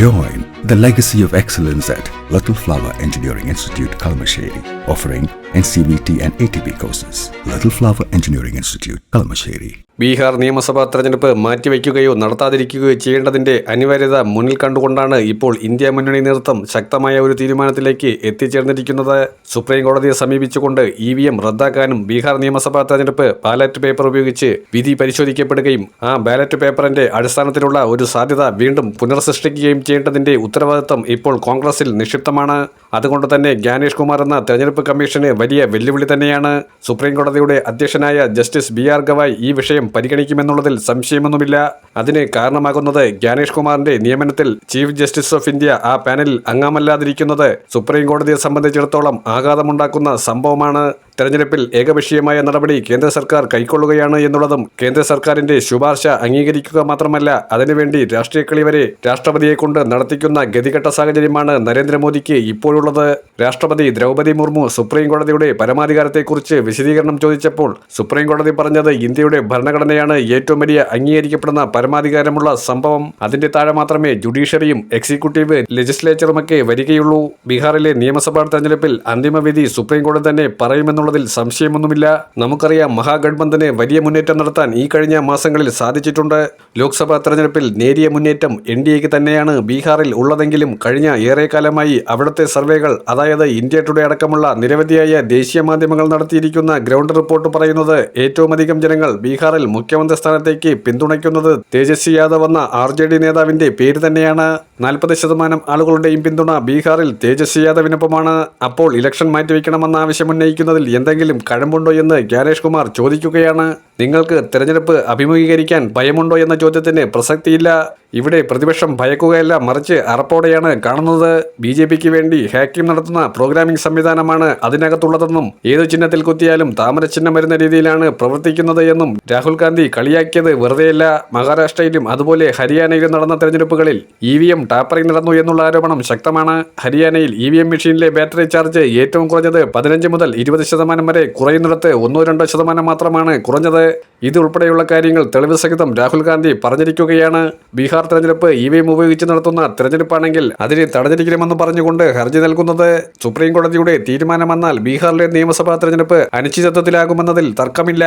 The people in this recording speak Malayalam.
Join the legacy of excellence at Little Flower Engineering Institute, Kalamasheri, offering NCVT and ATP courses. Little Flower Engineering Institute, Kalamasheri. Bihar നിയമസഭാ തെരഞ്ഞെടുപ്പ് മാറ്റിവെക്കുകയോ നടത്താതിരിക്കുകയോ ചെയ്യേണ്ടതിന്റെ അനിവാര്യത മുന്നിൽ കണ്ടുകൊണ്ടാണ് ഇപ്പോൾ ഇന്ത്യ മുന്നണി നേതൃത്വം ശക്തമായ ഒരു തീരുമാനത്തിലേക്ക് എത്തിച്ചേർന്നിരിക്കുന്നത്. സുപ്രീം കോടതിയെ സമീപിച്ചുകൊണ്ട് ഇ വി എം റദ്ദാക്കാനും ബീഹാർ നിയമസഭാ തെരഞ്ഞെടുപ്പ് ബാലറ്റ് പേപ്പർ ഉപയോഗിച്ച് വിധി പരിശോധിക്കപ്പെടുകയും ആ ബാലറ്റ് പേപ്പറിന്റെ അടിസ്ഥാനത്തിലുള്ള ഒരു സാധ്യത വീണ്ടും പുനർസൃഷ്ടിക്കുകയും ചെയ്യേണ്ടതിന്റെ ഉത്തരവാദിത്തം ഇപ്പോൾ കോൺഗ്രസിൽ നിക്ഷിപ്തമാണ്. അതുകൊണ്ട് തന്നെ ജ്ഞാനേഷ് കുമാർ എന്ന തെരഞ്ഞെടുപ്പ് കമ്മീഷന് വലിയ വെല്ലുവിളി തന്നെയാണ്. സുപ്രീം കോടതിയുടെ അധ്യക്ഷനായ ജസ്റ്റിസ് ബി ആർ ഗവായ് ഈ വിഷയം പരിഗണിക്കുമെന്നുള്ളതിൽ സംശയമൊന്നുമില്ല. അതിന് കാരണമാകുന്നത് ജ്ഞാനേഷ് കുമാറിന്റെ നിയമനത്തിൽ ചീഫ് ജസ്റ്റിസ് ഓഫ് ഇന്ത്യ ആ പാനലിൽ അംഗമല്ലാതിരിക്കുന്നത് സുപ്രീം കോടതിയെ സംബന്ധിച്ചിടത്തോളം ആഘാതമുണ്ടാക്കുന്ന സംഭവമാണ്. തെരഞ്ഞെടുപ്പിൽ ഏകപക്ഷീയമായ നടപടി കേന്ദ്ര സർക്കാർ കൈക്കൊള്ളുകയാണ് എന്നുള്ളതും കേന്ദ്ര സർക്കാരിന്റെ ശുപാർശ അംഗീകരിക്കുക മാത്രമല്ല അതിനുവേണ്ടി രാഷ്ട്രീയ കളി വരെ രാഷ്ട്രപതിയെ കൊണ്ട് നടത്തിക്കുന്ന ഗതികെട്ട സാഹചര്യമാണ് നരേന്ദ്രമോദിക്ക് ഇപ്പോഴുള്ളത്. രാഷ്ട്രപതി ദ്രൗപതി മുർമു സുപ്രീം കോടതിയുടെ പരമാധികാരത്തെക്കുറിച്ച് വിശദീകരണം ചോദിച്ചപ്പോൾ സുപ്രീം കോടതി പറഞ്ഞത് ഇന്ത്യയുടെ ഭരണഘടനയാണ് ഏറ്റവും വലിയ അംഗീകരിക്കപ്പെടുന്ന പരമാധികാരമുള്ള സംഭവം. അതിന്റെ താഴെ മാത്രമേ ജുഡീഷ്യറിയും എക്സിക്യൂട്ടീവ് ലെജിസ്ലേച്ചറുമൊക്കെ വരികയുള്ളൂ. ബീഹാറിലെ നിയമസഭാ തെരഞ്ഞെടുപ്പിൽ അന്തിമവിധി സുപ്രീംകോടതി തന്നെ പറയുമെന്നുള്ളതിൽ സംശയമൊന്നുമില്ല. നമുക്കറിയാം മഹാഗഡ്ബന്ധന് വലിയ മുന്നേറ്റം നടത്താൻ ഈ കഴിഞ്ഞ മാസങ്ങളിൽ സാധിച്ചിട്ടുണ്ട്. ലോക്സഭാ തെരഞ്ഞെടുപ്പിൽ നേരിയ മുന്നേറ്റം എൻ ഡി എക്ക് തന്നെയാണ് ബീഹാറിൽ ഉള്ളതെങ്കിലും കഴിഞ്ഞ ഏറെക്കാലമായി അവിടുത്തെ സർവേകൾ അതായത് ഇന്ത്യ ടുഡേ അടക്കമുള്ള നിരവധിയായ ദേശീയ മാധ്യമങ്ങൾ നടത്തിയിരിക്കുന്ന ഗ്രൗണ്ട് റിപ്പോർട്ട് പറയുന്നത് ഏറ്റവും അധികം ജനങ്ങൾ ബീഹാറിൽ മുഖ്യമന്ത്രി സ്ഥാനത്തേക്ക് പിന്തുണയ്ക്കുന്നത് തേജസ്വി യാദവ് എന്ന ആർ ജെ ഡി നേതാവിന്റെ പേര് തന്നെയാണ് നാൽപ്പത് ശതമാനം ആളുകളുടെയും പിന്തുണ ബീഹാറിൽ തേജസ്വി യാദവിനൊപ്പമാണ്. അപ്പോൾ ഇലക്ഷൻ മാറ്റിവെക്കണമെന്ന ആവശ്യം ഉന്നയിക്കുന്നതിൽ എന്തെങ്കിലും കഴമ്പുണ്ടോ എന്ന് ജ്ഞാനേഷ് കുമാർ ചോദിക്കുകയാണ്. നിങ്ങൾക്ക് തെരഞ്ഞെടുപ്പ് അഭിമുഖീകരിക്കാൻ ഭയമുണ്ടോ എന്ന ചോദ്യത്തിന് പ്രസക്തിയില്ല. ഇവിടെ പ്രതിപക്ഷം ഭയക്കുകയല്ല മറിച്ച് അറപ്പോടെയാണ് കാണുന്നത്. ബി ജെ പിക്ക് വേണ്ടി ഹാക്കിംഗ് നടത്തുന്ന പ്രോഗ്രാമിംഗ് സംവിധാനമാണ് അതിനകത്തുള്ളതെന്നും ഏതു ചിഹ്നത്തിൽ കുത്തിയാലും താമര ചിഹ്നം വരുന്ന രീതിയിലാണ് പ്രവർത്തിക്കുന്നത് എന്നും രാഹുൽ ഗാന്ധി കളിയാക്കിയത് വെറുതെയല്ല. മഹാരാഷ്ട്രയിലും അതുപോലെ ഹരിയാനയിലും നടന്ന തെരഞ്ഞെടുപ്പുകളിൽ ഇ വി എം ടാപ്പറിംഗ് നടന്നു എന്നുള്ള ആരോപണം ശക്തമാണ്. ഹരിയാനയിൽ ഇ വി എം മെഷീനിലെ ബാറ്ററി ചാർജ് ഏറ്റവും കുറഞ്ഞത് പതിനഞ്ച് മുതൽ ഇരുപത് ശതമാനം വരെ കുറയുന്നിടത്ത് ഒന്നോ രണ്ടോ ശതമാനം മാത്രമാണ് കുറഞ്ഞത്. ഇത് ഉൾപ്പെടെയുള്ള കാര്യങ്ങൾ തെളിവ് സഹിതം രാഹുൽ ഗാന്ധി പറഞ്ഞിരിക്കുകയാണ്. ബീഹാർ തെരഞ്ഞെടുപ്പ് ഇ വി എം ഉപയോഗിച്ച് നടത്തുന്ന തെരഞ്ഞെടുപ്പാണെങ്കിൽ അതിനെ തടഞ്ഞിരിക്കണമെന്ന് പറഞ്ഞുകൊണ്ട് ഹർജി നൽകുന്നത് സുപ്രീം കോടതിയുടെ തീരുമാനം വന്നാൽ ബീഹാറിലെ നിയമസഭാ തെരഞ്ഞെടുപ്പ് അനിശ്ചിതത്വത്തിലാകുമെന്നതിൽ തർക്കമില്ല.